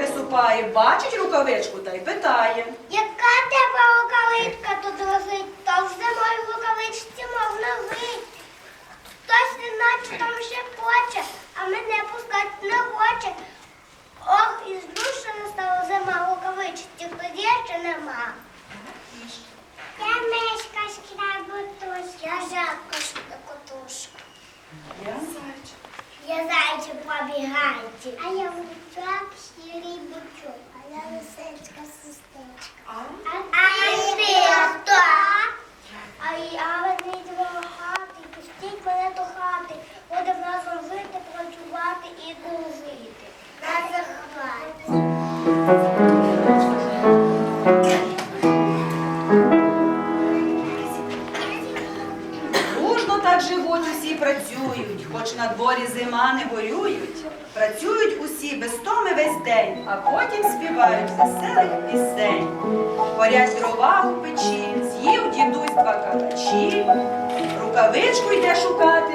пересупає, бачить рукавичку та й питає. Яка тебе рукавичка тут лежить, то вже мої рукавичці можна вийти. Хтось неначе там ще плаче, а мене пускати не хоче. Ох, і здушена стала зима рукавичці, тоді ще нема. Я мишка шкрабутушка. Я жабка шкрабутушка. Я зайчик. Я зайчик побігайчик. А я вучок сірий усі працюють, хоч на дворі зима не горюють. Працюють усі без томи весь день, а потім співають веселих пісень. Горять дрова у печі, з'їв дідусь два калачі. Рукавичку йде шукати,